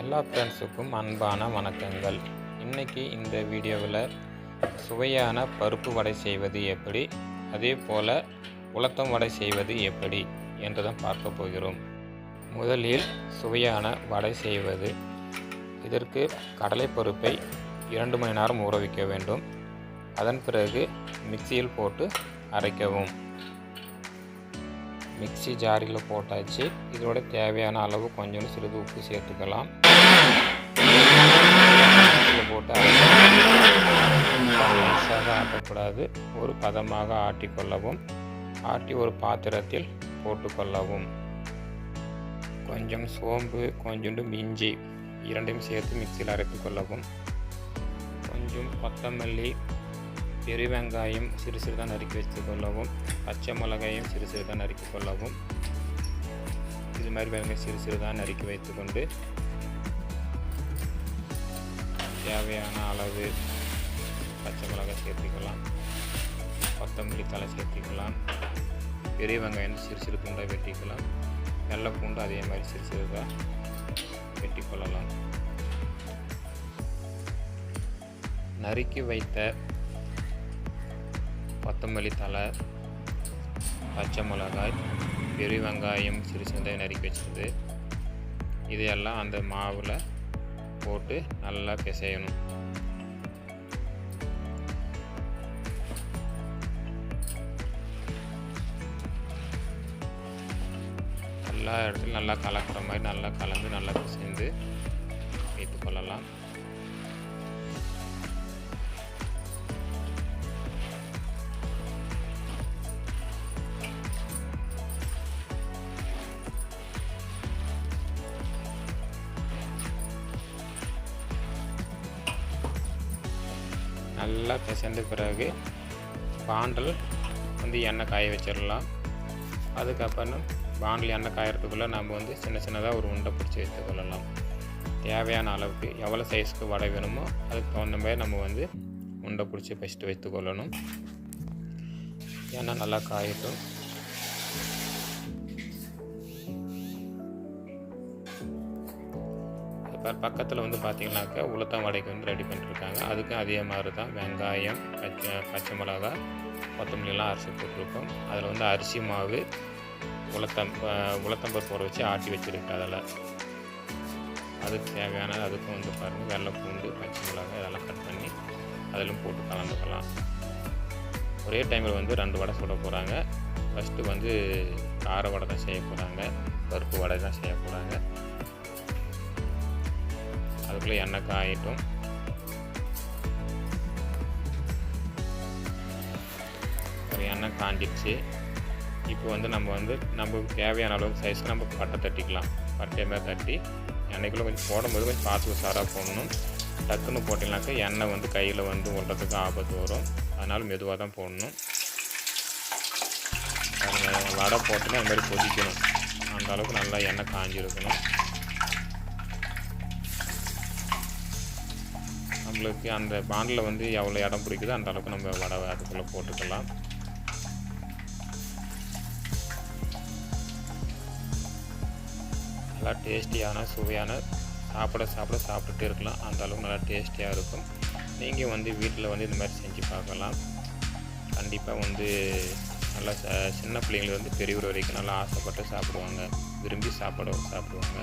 எல்லா ஃப்ரெண்ட்ஸுக்கும் அன்பான வணக்கங்கள். இன்றைக்கி இந்த வீடியோவில் சுவையான பருப்பு வடை செய்வது எப்படி அதே போல் உளத்தம் வடை செய்வது எப்படி என்று தான் பார்க்க போகிறோம். முதலில் சுவையான வடை செய்வது இதற்கு கடலைப்பருப்பை இரண்டு மணி நேரம் ஊற வைக்க வேண்டும். அதன் பிறகு மிக்சியில் போட்டு அரைக்கவும். மிக்ஸி ஜாரியில் போட்டாச்சு. இதோட தேவையான அளவு கொஞ்சம் சிறிது உப்பு சேர்த்துக்கலாம். ஆட்டக்கூடாது ஒரு பதமாக ஆட்டிக்கொள்ளவும் ஆட்டி ஒரு பாத்திரத்தில் போட்டுக்கொள்ளவும். கொஞ்சம் சோம்பு கொஞ்சோண்டு மிஞ்சி இரண்டையும் சேர்த்து மிக்சியில் அரைத்து கொள்ளவும். கொஞ்சம் கொத்தமல்லி பெரிய வெங்காயம் சிறு சிறுதான் நறுக்கி வச்சு கொள்ளவும். பச்சை மிளகாயும் சிறு சிறுதான் நறுக்கி கொள்ளவும். இது மாதிரி வெங்காயம் சிறு சிறுதான் நறுக்கி வைத்துக்கொண்டு தேவையான அளவு பச்சை மிளகாய் சேர்த்துக்கலாம். கொத்தமல்லி தலை சேர்த்துக்கலாம். பெரிய வெங்காயம் சிறு சிறு பூண்டாக வெட்டிக்கலாம். வெள்ளை பூண்டு அதே மாதிரி சிறு சிறுதாக வெட்டி கொள்ளலாம் நறுக்கி வைத்த கொத்தமல்லி தலை பச்சை மிளகாய் பெரிய வெங்காயம் சிறு சிறுதாக நறுக்கி வச்சது இதையெல்லாம் அந்த மாவில் போட்டு நல்லா பிசையணும். எல்லா இடத்துலையும் நல்லா கலக்கிற மாதிரி நல்லா கலந்து நல்லா சேர்ந்து வைத்து கொள்ளலாம். நல்லா பிசைந்த பிறகு பாண்டல் வந்து எண்ணெய் காய வச்சிடலாம். அதுக்கப்புறம் வானிலை எண்ணெய் காயறதுக்குள்ளே நம்ம வந்து சின்ன சின்னதாக ஒரு உண்டை பிடிச்சி வைத்துக்கொள்ளலாம் தேவையான அளவுக்கு எவ்வளோ சைஸ்க்கு வடை வேணுமோ அதுக்கு தகுந்த மாதிரி நம்ம வந்து உண்டை பிடிச்சி ஃபஸ்ட்டு வைத்துக்கொள்ளணும் எண்ணெய் நல்லா காயட்டும். பக்கத்தில் வந்து பார்த்திங்கனாக்கா உளுத்தம் வடைக்கு வந்து ரெடி பண்ணிட்டுருக்காங்க அதுக்கும் அதே மாதிரி தான் வெங்காயம் பச்சை பச்சை மிளகா கொத்தமல்லிலாம் அரிசி போட்டிருக்கோம். அதில் வந்து அரிசி மாவு உளத்தம் உளுத்தம்பருப்பு ஊற வச்சு ஆட்டி வச்சுருக்கு அதில். அதுக்கு தேவையான அதுக்கும் வந்து பாருங்கள் வெள்ளை பூண்டு பச்சை மிளகாய் இதெல்லாம் கட் பண்ணி அதிலும் போட்டு கலந்துக்கலாம். ஒரே டைமில் வந்து ரெண்டு வடை சுட போகிறாங்க ஃபஸ்ட்டு வந்து கார வடை தான் செய்ய போகிறாங்க பருப்பு வடை தான் செய்ய போகிறாங்க அதுக்குள்ளே எண்ணெய் காயிட்டும். ஒரு எண்ணெய் காஞ்சிடுச்சு இப்போ வந்து நம்ம வந்து நம்ம தேவையான அளவுக்கு சைஸ்க்கு நம்ம பட்டை தட்டிக்கலாம். பட்டையை மாதிரி தட்டி எண்ணெய்க்குள்ளே கொஞ்சம் போடும்போது கொஞ்சம் பார்த்து உஷாராக போடணும். டக்குன்னு போட்டிங்கனாக்கா எண்ணெய் வந்து கையில் வந்து விடுறதுக்கு ஆபத்து வரும். அதனால் மெதுவாக தான் போடணும். வடை போட்டோன்னே அந்தமாதிரி கொதிக்கணும். அந்த அளவுக்கு நல்லா எண்ணெய் காஞ்சிருக்கணும். நம்மளுக்கு அந்த பாண்டில் வந்து எவ்வளோ இடம் பிடிக்குதோ அந்த அளவுக்கு நம்ம வடை அதுக்குள்ளே போட்டுக்கலாம். நல்லா டேஸ்டியான சுவையான சாப்பிட சாப்பிட சாப்பிட்டுட்டே இருக்கலாம். அந்த அளவுக்கு நல்லா டேஸ்டியாக இருக்கும். நீங்கள் வந்து வீட்டில் வந்து இந்த மாதிரி செஞ்சு பார்க்கலாம். கண்டிப்பாக வந்து நல்லா சின்ன பிள்ளைங்கள் வந்து பெரியவர் வரைக்கும் நல்லா ஆசைப்பட்டு சாப்பிடுவாங்க. விரும்பி சாப்பிட சாப்பிடுவாங்க.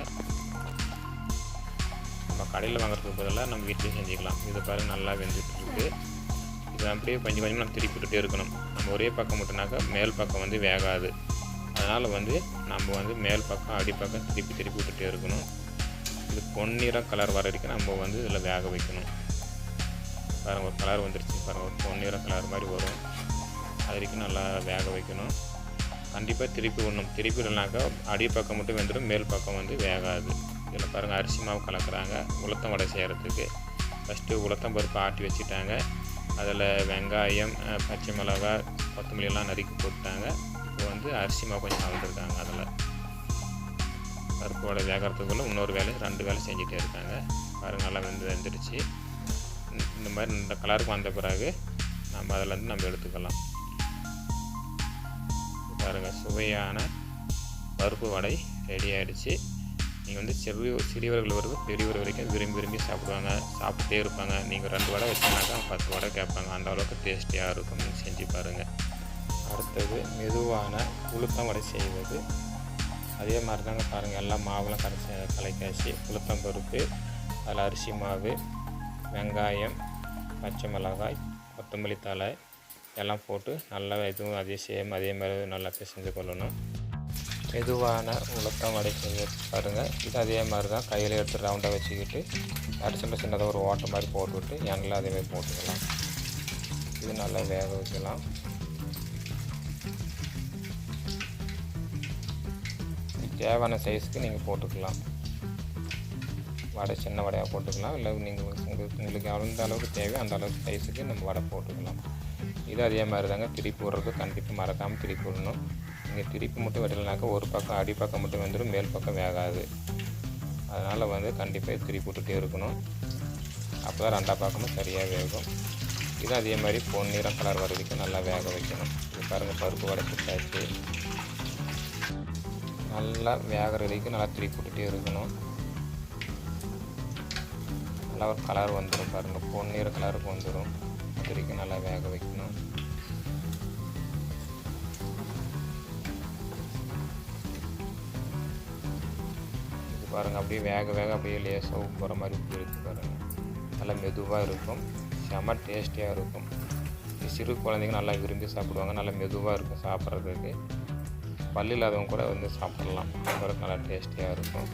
நம்ம கடையில் வாங்குறதுக்கு பதிலாக நம்ம வீட்டிலே செஞ்சுக்கலாம். இதை பாரு நல்லா வெந்துட்டுருக்கு. இதை அப்படியே கொஞ்சம் கொஞ்சம் நம்ம திருப்பிக்கிட்டே இருக்கணும். நம்ம ஒரே பக்கம் மட்டும்னாக்கா மேல் பக்கம் வந்து வேகாது. அதனால் வந்து நம்ம வந்து மேல் பக்கம் அடிப்பக்கம் திருப்பி திருப்பி விட்டுட்டே இருக்கணும். இது பொன்னிறம் கலர் வர வரைக்கும் நம்ம வந்து இதில் வேக வைக்கணும். பாருங்கள் ஒரு கலர் வந்துருச்சு. பாருங்கள் ஒரு பொன்னிறம் கலர் மாதிரி வரும். அது வரைக்கும் நல்லா வேக வைக்கணும். கண்டிப்பாக திருப்பி விடணும். திருப்பி விடனாக்கா அடிப்பக்கம் மட்டும் வெந்துடும் மேல் பக்கம் வந்து வேகாது. இதில் பாருங்கள் அரிசி மாவு கலக்கிறாங்க. உளுத்தம் வடை செய்கிறதுக்கு ஃபஸ்ட்டு உளுத்தம் பருப்பு ஆட்டி வச்சுட்டாங்க. அதில் வெங்காயம் பச்சை மிளகாய் கொத்தமல்லி எல்லாம் நறுக்கி போட்டாங்க இப்போ வந்து அரிசி கொஞ்சம் கலந்துருக்காங்க. அதில் பருப்பு வடை வேகிறதுக்குள்ளே இன்னொரு வேலை ரெண்டு வேலை செஞ்சுட்டே இருக்காங்க. பாருங்கள் நல்லா வெந்து வெந்துடுச்சு. இந்த மாதிரி இந்த கலருக்கு வந்த பிறகு நம்ம அதிலேருந்து நம்ம எடுத்துக்கலாம். பாருங்கள் சுவையான பருப்பு வடை ரெடி ஆகிடுச்சு நீங்கள் வந்து சிறு சிறியவர்கள் வரைக்கும் பெரியவர் வரைக்கும் விரும்பி விரும்பி சாப்பிடுவாங்க சாப்பிட்டே இருப்பாங்க. நீங்கள் ரெண்டு வடை வச்சீங்கன்னாக்கா பத்து வடை கேட்பாங்க. அந்த அளவுக்கு டேஸ்டியாக இருக்கும். நீங்கள் செஞ்சு பாருங்கள் அடுத்தது மெதுவான உளுத்தம் வடை செய்வது. அதே மாதிரி தாங்க பாருங்கள் எல்லா மாவுலாம் கரைச்சி கலைக்காய்ச்சி உளுத்தம் பருப்பு அதில் அரிசி மாவு வெங்காயம் பச்சை மிளகாய் கொத்தமல்லி தழை எல்லாம் போட்டு நல்லா இதுவும் அதே சேம் அதே மாதிரி நல்லா பிசைஞ்சு கொள்ளணும். மெதுவான உளுத்தம் வடை செய்ய பாருங்கள் இது அதே மாதிரி தான் கையில் எடுத்து ரவுண்டாக வச்சுக்கிட்டு அரிசியில் சின்னதாக ஒரு ஓட்டை மாதிரி போட்டுவிட்டு எண்ணெயில் அதே மாதிரி போட்டுக்கலாம். இது நல்லா வேக வைக்கலாம். தேவையான சைஸுக்கு நீங்கள் போட்டுக்கலாம். வடை சின்ன வடையாக போட்டுக்கலாம். இல்லை நீங்கள் உங்களுக்கு உங்களுக்கு எந்த அளவுக்கு தேவையோ அந்த அளவுக்கு சைஸுக்கு நம்ம வடை போட்டுக்கலாம். இது அதே மாதிரி தாங்க திருப்பி விடுறது கண்டிப்பாக மறக்காமல் திருப்பி விடணும் நீங்கள் திருப்பி மட்டும் விடலைனாக்கா ஒரு பக்கம் அடி பக்கம் மட்டும் வந்துடும் மேல் பக்கம் வேகாது. அதனால் வந்து கண்டிப்பாக திருப்பி விட்டுட்டே இருக்கணும். அப்போ தான் ரெண்டா பக்கமும் சரியாக வேகும். இது அதே மாதிரி பொன்னிறம் கலர் வர வரைக்கும் நல்லா வேக வைக்கணும். இது பாருங்கள் பருப்பு வடை சுட்டாச்சு நல்லா வேகிற வரைக்கும் நல்லா திருப்பி விட்டுட்டே இருக்கணும். நல்லா ஒரு கலர் வந்துடும் பாருங்கள் பொன்னிற கலருக்கு வந்துடும் அது வரைக்கும் நல்லா வேக வைக்கணும். இது பாருங்கள் அப்படியே வேக வேக அப்படியே லேசாக போகிற மாதிரி உப்பு இருக்கு பாருங்கள் நல்லா மெதுவாக இருக்கும். செம டேஸ்டியாக இருக்கும். சிறு குழந்தைங்க நல்லா விரும்பி சாப்பிடுவாங்க. நல்லா மெதுவாக இருக்கும் சாப்பிட்றதுக்கு. பல்லு இல்லாதவங்க கூட வந்து சாப்பிட்லாம். அந்த நல்லா டேஸ்டியாக இருக்கும்.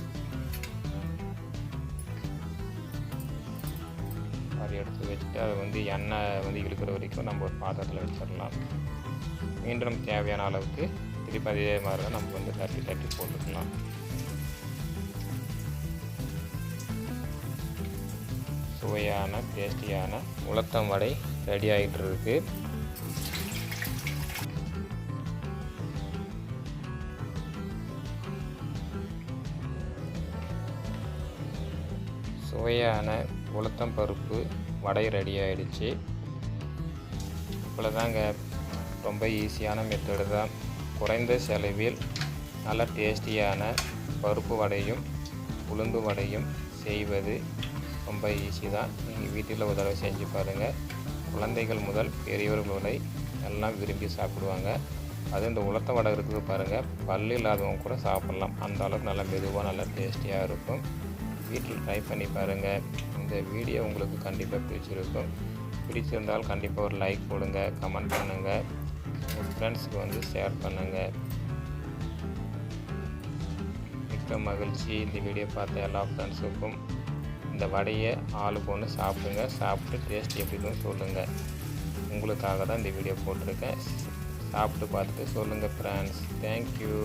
மாதிரி எடுத்து வச்சுட்டு அதை வந்து எண்ணெய் வந்து இழுக்கிற வரைக்கும் நம்ம ஒரு பாத்திரத்தில் வச்சிடலாம். மீண்டும் தேவையான அளவுக்கு திருப்பி அதே மாதிரி தான் நம்ம வந்து தட்டி தட்டி போட்டுக்கலாம். சுவையான டேஸ்டியான உளுத்தம் வடை ரெடி ஆகிட்டு இருக்குது சுவையான உளுத்தம் பருப்பு வடை ரெடி ஆகிடுச்சு இவ்வளோதாங்க ரொம்ப ஈஸியான மெத்தடு தான் குறைந்த செலவில் நல்ல டேஸ்டியான பருப்பு வடையும் உளுந்து வடையும் செய்வது ரொம்ப ஈஸி தான் நீங்கள் வீட்டில் ஒரு தடவை செஞ்சு பாருங்கள் குழந்தைகள் முதல் பெரியவர்கள் வரை எல்லாம் விரும்பி சாப்பிடுவாங்க. அது இந்த உளுத்த வடை இருக்குது பாருங்கள் பல்லு இல்லாதவங்க கூட சாப்பிட்லாம். அந்த அளவுக்கு நல்லா மெதுவாக நல்லா டேஸ்டியாக இருக்கும். வீட்டில் ட்ரை பண்ணி பாருங்கள் இந்த வீடியோ உங்களுக்கு கண்டிப்பாக பிடிச்சிருக்கும். பிடிச்சிருந்தால் கண்டிப்பாக ஒரு லைக் கொடுங்க கமெண்ட் பண்ணுங்கள் உங்கள் ஃப்ரெண்ட்ஸுக்கு வந்து ஷேர் பண்ணுங்கள் மிக்க மகிழ்ச்சி. இந்த வீடியோ பார்த்த எல்லா ஃப்ரெண்ட்ஸுக்கும் இந்த வடையை ஆளுக்கு ஒன்று சாப்பிடுங்க. சாப்பிட்டு டேஸ்ட் எப்படின்னு சொல்லுங்கள் உங்களுக்காக தான் இந்த வீடியோ போட்டிருக்கேன். சாப்பிட்டு பார்த்துட்டு சொல்லுங்கள் ஃப்ரெண்ட்ஸ் தேங்க்யூ